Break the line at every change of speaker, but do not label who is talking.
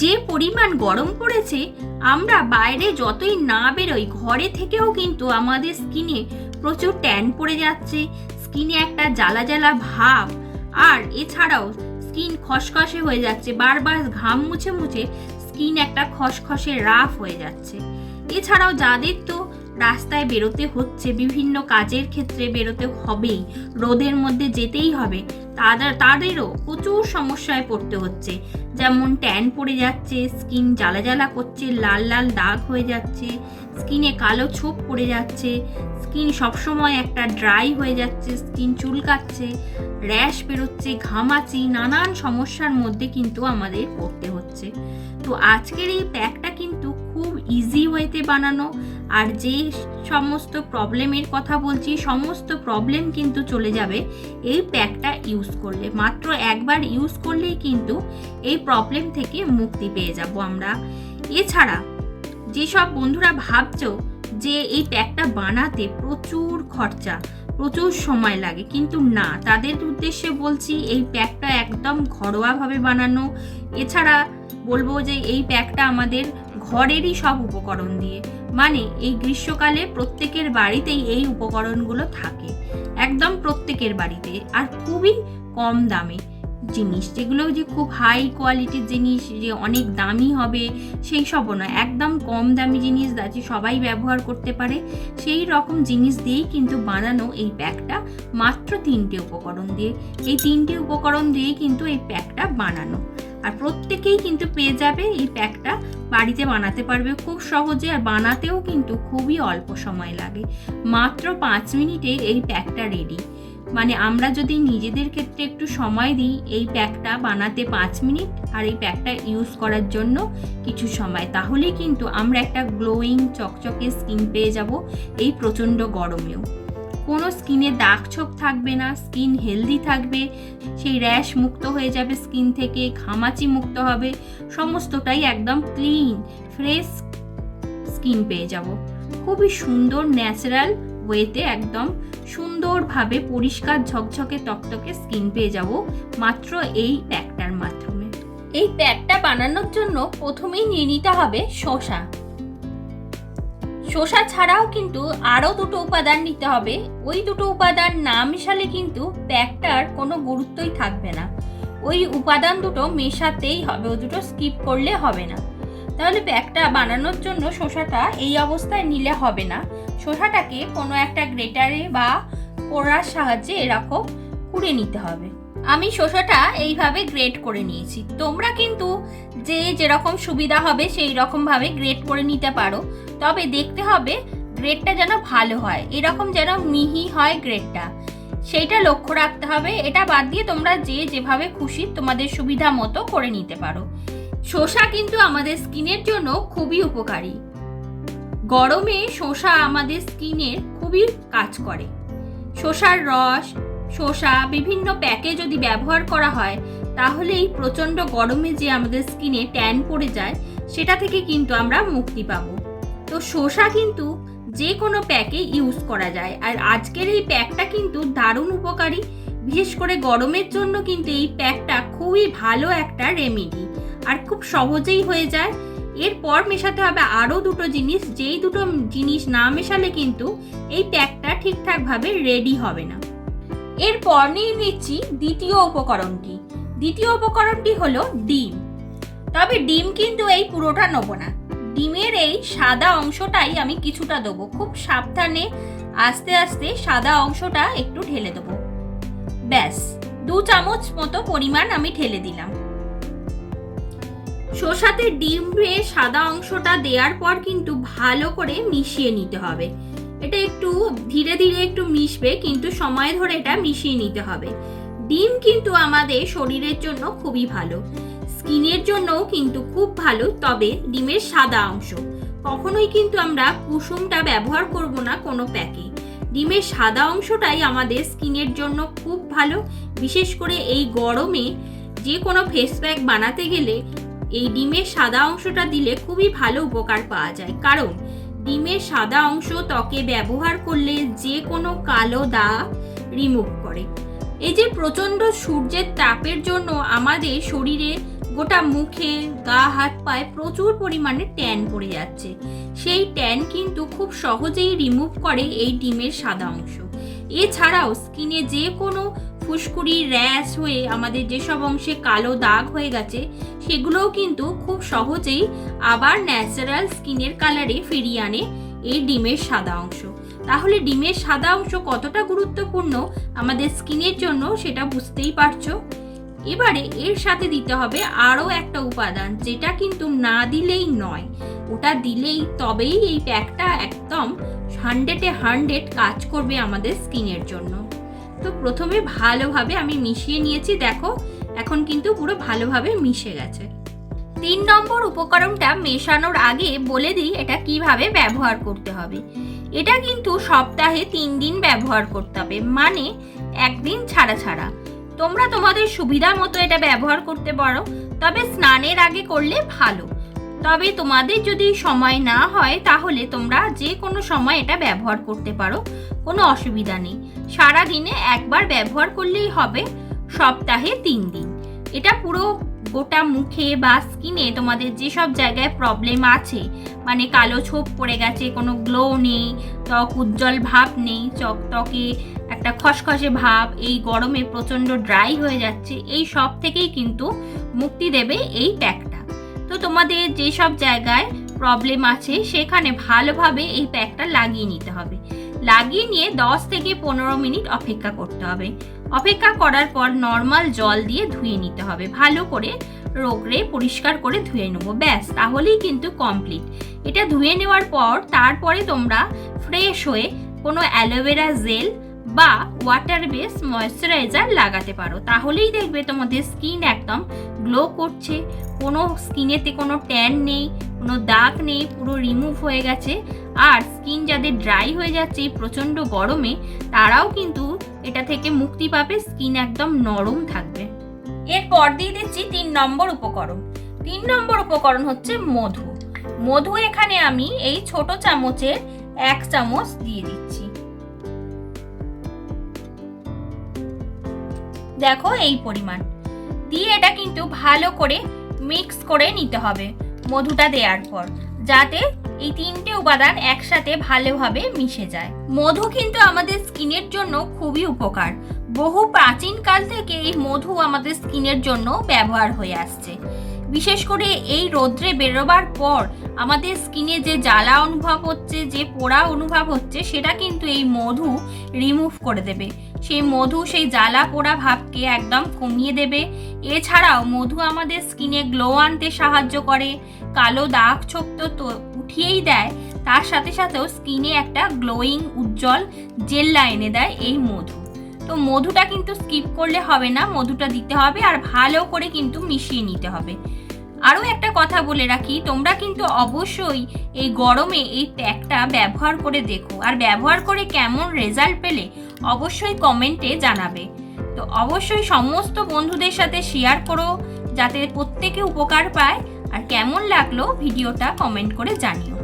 যে পরিমাণ গরম পড়েছে, আমরা বাইরে যতই না বেরোই, ঘরে থেকেও কিন্তু আমাদের স্কিনে প্রচুর ট্যান পড়ে যাচ্ছে, স্কিনে একটা জ্বালা জ্বালা ভাব। আর এছাড়াও স্কিন খসখসে হয়ে যাচ্ছে, বারবার ঘাম মুছে মুছে স্কিন একটা খসখসে রাফ হয়ে যাচ্ছে। এছাড়াও যাদের তো রাস্তায় বেরোতে হচ্ছে, বিভিন্ন কাজের ক্ষেত্রে বেরোতে হবেই, রোদের মধ্যে যেতেই হবে, তাদের, তাদেরও প্রচুর সমস্যায় পড়তে হচ্ছে। যেমন ট্যান পড়ে যাচ্ছে স্কিন জ্বালা জ্বালা করছে, লাল লাল দাগ হয়ে যাচ্ছে স্কিনে কালো ছোপ পড়ে যাচ্ছে স্কিন সবসময় একটা ড্রাই হয়ে যাচ্ছে স্কিন চুলকাচ্ছে র্যাশ বেরোচ্ছে, ঘামাচি, নানান সমস্যার মধ্যে কিন্তু আমাদের পড়তে হচ্ছে। তো আজকের এই প্যাকটা কিন্তু খুব ইজি ওয়েতে বানানো আর যে সমস্ত প্রবলেমের কথা বলছি, সমস্ত প্রবলেম কিন্তু চলে যাবে এই প্যাকটা ইউজ করলে। মাত্র একবার ইউজ করলেই কিন্তু এই প্রবলেম থেকে মুক্তি পেয়ে যাব আমরা। এছাড়া যেসব বন্ধুরা ভাবছ যে এই প্যাকটা বানাতে প্রচুর খরচা, প্রচুর সময় লাগে, কিন্তু না, তাদের উদ্দেশ্যে বলছি এই প্যাকটা একদম ঘরোয়াভাবে বানানো। এছাড়া বলব যে এই প্যাকটা আমাদের ঘরেরই সব উপকরণ দিয়ে। মানে এই গ্রীষ্মকালে প্রত্যেকের বাড়িতেই এই উপকরণগুলো থাকে। একদম প্রত্যেকের বাড়িতে, আর খুবই কম দামে। জিনিস যেগুলো যে খুব হাই কোয়ালিটির জিনিস, যে অনেক দামি হবে, সেই সবও নয়। একদম কম দামি জিনিস আছে সবাই ব্যবহার করতে পারে, সেই রকম জিনিস দিয়েই কিন্তু বানানো এই প্যাকটা মাত্র তিনটে উপকরণ দিয়ে। এই তিনটে উপকরণ দিয়েই কিন্তু এই প্যাকটা বানানো। আর প্রত্যেকেই কিন্তু পেয়ে যাবে এই প্যাকটা। বাড়িতে বানাতে পারবে খুব সহজে আর বানাতেও কিন্তু খুবই অল্প সময় লাগে। মাত্র পাঁচ মিনিটে এই প্যাকটা রেডি মানে আমরা যদি নিজেদের ক্ষেত্রে একটু সময় দিই, এই প্যাকটা বানাতে পাঁচ মিনিট আর এই প্যাকটা ইউজ করার জন্য কিছু সময়, তাহলেই কিন্তু আমরা একটা গ্লোয়িং চকচকে স্কিন পেয়ে যাব এই প্রচণ্ড গরমেও। কোনো স্কিনে দাগ ছোপ থাকবে না, স্কিন হেলদি থাকবে, সেই র্যাশ মুক্ত হয়ে যাবে স্কিন থেকে, ঘামাচি মুক্ত হবে, সমস্তটাই একদম ক্লিন, ফ্রেশ স্কিন পেয়ে যাব। খুবই সুন্দর ন্যাচারাল ওয়েতে একদম সুন্দরভাবে পরিষ্কার ঝকঝকে তকতকে স্কিন পেয়ে যাব, মাত্র এই প্যাকটার মাধ্যমে। এই প্যাকটা বানানোর জন্য প্রথমেই নিয়ে নিতে হবে শসা। শসা ছাড়াও কিন্তু আরও দুটো উপাদান নিতে হবে। ওই দুটো উপাদান না মেশালে কিন্তু প্যাকটার কোনো গুরুত্বই থাকবে না। ওই উপাদান দুটো মেশাতেই হবে, ও দুটো স্কিপ করলে হবে না। তাহলে প্যাকটা বানানোর জন্য শসাটা এই অবস্থায় নিলে হবে না। শসাটাকে কোনো একটা গ্রেটারে বা পোড়ার সাহায্যে এরকম কুড়ে নিতে হবে। আমি শসাটা এইভাবে গ্রেট করে নিয়েছি। তোমরা কিন্তু যে যেরকম সুবিধা হবে সেই রকমভাবে গ্রেট করে নিতে পারো। তবে দেখতে হবে গ্রেডটা যেন ভালো হয়, এরকম যেন মিহি হয় গ্রেডটা সেইটা লক্ষ্য রাখতে হবে, এটা বাদ দিয়ে তোমরা যে যেভাবে খুশি তোমাদের সুবিধা মতো করে নিতে পারো। শসা কিন্তু আমাদের স্কিনের জন্য খুবই উপকারী। গরমে শসা আমাদের স্কিনের খুবই কাজ করে। শসার রস শসা, বিভিন্ন প্যাকে যদি ব্যবহার করা হয় তাহলে এই প্রচণ্ড গরমে যে আমাদের স্কিনে ট্যান পড়ে যায়, সেটা থেকে কিন্তু আমরা মুক্তি পাব। তো শসা কিন্তু যে কোনো প্যাকে ইউজ করা যায়, আর আজকের এই প্যাকটা কিন্তু দারুণ উপকারী। বিশেষ করে গরমের জন্য কিন্তু এই প্যাকটা খুবই ভালো একটা রেমেডি আর খুব সহজেই হয়ে যায়। এরপর মেশাতে হবে আরও দুটো জিনিস, যেই দুটো জিনিস না মেশালে কিন্তু এই প্যাকটা ঠিকঠাকভাবে রেডি হবে না। এরপর নিয়ে নিচ্ছি দ্বিতীয় উপকরণটি। দ্বিতীয় উপকরণটি হলো ডিম। তবে ডিম কিন্তু এই পুরোটা নেব না। ডিমের এই সাদা অংশটাই আমি কিছুটা দেবো। খুব সাবধানে আস্তে আস্তে সাদা অংশটা একটু ঢেলে দেবো। ব্যাস, দু চামচ মতো পরিমাণ আমি ঢেলে দিলাম। শসাতে ডিমের সাদা অংশটা দেওয়ার পর কিন্তু ভালো করে মিশিয়ে নিতে হবে। এটা একটু ধীরে ধীরে একটু মিশবে, কিন্তু সময় ধরে এটা মিশিয়ে নিতে হবে। ডিম কিন্তু আমাদের শরীরের জন্য খুবই ভালো। স্কিনের জন্যও কিন্তু খুব ভালো, তবে ডিমের সাদা অংশ। কখনোই কিন্তু আমরা কুসুমটা ব্যবহার করব না কোনো প্যাকে। ডিমের সাদা অংশটাই আমাদের স্কিনের জন্য খুব ভালো। বিশেষ করে এই গরমে যে কোনো ফেস প্যাক বানাতে গেলে এই ডিমের সাদা অংশটা দিলে খুবই ভালো উপকার পাওয়া যায়। কারণ ডিমের সাদা অংশ ত্বকে ব্যবহার করলে যে কোনো কালো দাগ রিমুভ করে। এই যে প্রচণ্ড সূর্যের তাপের জন্য আমাদের শরীরে গোটা মুখে, গা, হাত পায়ে প্রচুর পরিমাণে ট্যান পড়ে যাচ্ছে। সেই ট্যান কিন্তু খুব সহজেই রিমুভ করে এই ডিমের সাদা অংশ। এছাড়াও স্কিনে যে কোনো ফুসকুড়ি, র্যাশ হয়ে আমাদের যেসব অংশে কালো দাগ হয়ে গেছে, সেগুলোও কিন্তু খুব সহজেই আবার ন্যাচারাল স্কিনের কালারে ফিরিয়ে আনে এই ডিমের সাদা অংশ। তাহলে ডিমের সাদা অংশ কতটা গুরুত্বপূর্ণ আমাদের স্কিনের জন্য সেটা বুঝতেই পারছ? এবারে এর সাথে দিতে হবে আরও একটা উপাদান, যেটা কিন্তু না দিলেই নয়। ওটা দিলেই, তবেই এই প্যাকটা একদম হান্ড্রেডে হান্ড্রেড কাজ করবে আমাদের স্কিনের জন্য। তো প্রথমে ভালোভাবে আমি মিশিয়ে নিয়েছি, দেখো। এখন কিন্তু পুরো ভালোভাবে মিশে গেছে। তিন নম্বর উপকরণটা মেশানোর আগে বলে দিই, এটা কীভাবে ব্যবহার করতে হবে। এটা কিন্তু সপ্তাহে তিন দিন ব্যবহার করতে হবে মানে একদিন ছাড়া ছাড়া। তোমরা তোমাদের সুবিধা মতো এটা ব্যবহার করতে পারো, তবে স্নানের আগে করলে ভালো। তবে তোমাদের যদি সময় না হয়, তাহলে তোমরা যে কোনো সময় এটা ব্যবহার করতে পারো। কোনো অসুবিধা নেই। সারা দিনে একবার ব্যবহার করলেই হবে। সপ্তাহে তিন দিন। এটা পুরো গোটা মুখে বা স্কিনে তোমাদের যেসব জায়গায় প্রবলেম আছে মানে কালো ছোপ পড়ে গেছে, কোনো গ্লো নেই, ত্বক উজ্জ্বল ভাব নেই, চক ত্বকে একটা খসখসে ভাব, এই গরমে প্রচণ্ড ড্রাই হয়ে যাচ্ছে, এই সব থেকেই কিন্তু মুক্তি দেবে এই প্যাকটা তো তোমাদের যেসব জায়গায় প্রবলেম আছে, সেখানে ভালোভাবে এই প্যাকটা লাগিয়ে নিতে হবে। লাগিয়ে নিয়ে দশ থেকে পনেরো মিনিট অপেক্ষা করতে হবে। অপেক্ষা করার পর নর্মাল জল দিয়ে ধুয়ে নিতে হবে। ভালো করে রোগড়ে পরিষ্কার করে ধুয়ে নেব। ব্যাস, তাহলেই কিন্তু কমপ্লিট এটা ধুয়ে নেওয়ার পর, তারপরে তোমরা ফ্রেশ হয়ে কোনো অ্যালোভেরা জেল বা ওয়াটার বেস ময়শ্চারাইজার লাগাতে পারো। তাহলেই দেখবে তোমাদের স্কিন একদম গ্লো করছে। কোনো স্কিনেতে কোনো ট্যান নেই, কোনো দাগ নেই, পুরো রিমুভ হয়ে গেছে। আর স্কিন যাদের ড্রাই হয়ে যাচ্ছে প্রচণ্ড গরমে, তারাও কিন্তু এটা থেকে মুক্তি পাবে স্কিন একদম নরম থাকবে। এরপর দিয়ে দিচ্ছি তিন নম্বর উপকরণ। তিন নম্বর উপকরণ হচ্ছে মধু। মধু এখানে আমি এই ছোট চামচের এক চামচ দিয়ে দিচ্ছি। দেখো এই পরিমাণ। দিয়ে এটা কিন্তু ভালো করে মিক্স করে নিতে হবে মধুটা দেওয়ার পর, যাতে এই তিনটে উপাদান একসাথে ভালোভাবে মিশে যায়। মধু কিন্তু আমাদের স্কিনের জন্য খুবই উপকার। বহু প্রাচীন কাল থেকে এই মধু আমাদের স্কিনের জন্য ব্যবহার হয়ে আসছে। বিশেষ করে এই রোদ্রে বেরোবার পর আমাদের স্কিনে যে জ্বালা অনুভব হচ্ছে, যে পোড়া অনুভব হচ্ছে, সেটা কিন্তু এই মধু রিমুভ করে দেবে। সেই মধু, সেই জ্বালা পোড়া ভাবকে একদম কমিয়ে দেবে। এছাড়াও মধু আমাদের স্কিনে গ্লো আনতে সাহায্য করে, কালো দাগ ছোপ তো উঠিয়েই দেয়, তার সাথে সাথেও স্কিনে একটা গ্লোয়িং উজ্জ্বল জেল্লা এনে দেয় এই মধু। তো মধুটা কিন্তু স্কিপ করলে হবে না, মধুটা দিতে হবে আর ভালো করে কিন্তু মিশিয়ে নিতে হবে। আরও একটা কথা বলে রাখি, তোমরা কিন্তু অবশ্যই এই গরমে এই প্যাকটা ব্যবহার করে দেখো। আর ব্যবহার করে কেমন রেজাল্ট পেলে অবশ্যই কমেন্টে জানাবে। তো অবশ্যই সমস্ত বন্ধুদের সাথে শেয়ার করো, যাতে প্রত্যেকে উপকার পায়। আর কেমন লাগল ভিডিওটা কমেন্ট করে জানিও।